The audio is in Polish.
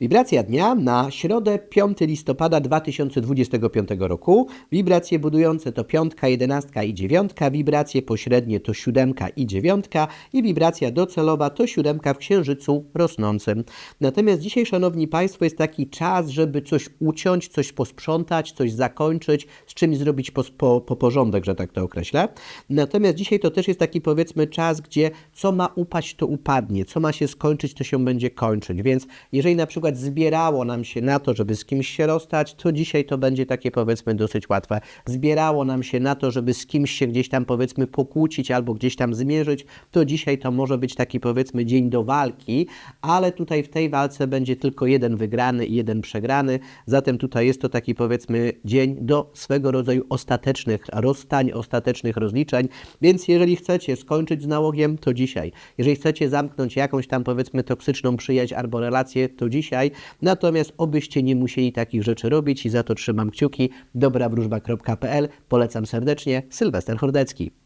Wibracja dnia na środę 5 listopada 2025 roku. Wibracje budujące to piątka, jedenastka i dziewiątka. Wibracje pośrednie to siódemka i dziewiątka. I wibracja docelowa to siódemka w księżycu rosnącym. Natomiast dzisiaj, szanowni państwo, jest taki czas, żeby coś uciąć, coś posprzątać, coś zakończyć, z czymś zrobić po, po, po porządek, że tak to określę. Natomiast dzisiaj to też jest taki powiedzmy czas, gdzie co ma upaść, to upadnie, co ma się skończyć, to się będzie kończyć. Więc jeżeli na przykład zbierało nam się na to, żeby z kimś się rozstać, to dzisiaj to będzie takie powiedzmy dosyć łatwe. Zbierało nam się na to, żeby z kimś się gdzieś tam powiedzmy pokłócić albo gdzieś tam zmierzyć, to dzisiaj to może być taki powiedzmy dzień do walki, ale tutaj w tej walce będzie tylko jeden wygrany i jeden przegrany. Zatem tutaj jest to taki powiedzmy dzień do swego rodzaju ostatecznych rozstań, ostatecznych rozliczeń. Więc jeżeli chcecie skończyć z nałogiem, to dzisiaj. Jeżeli chcecie zamknąć jakąś tam powiedzmy toksyczną przyjaźń albo relację, to dzisiaj. Natomiast obyście nie musieli takich rzeczy robić i za to trzymam kciuki. Dobrawróżba.pl Polecam serdecznie. Sylwester Hordecki.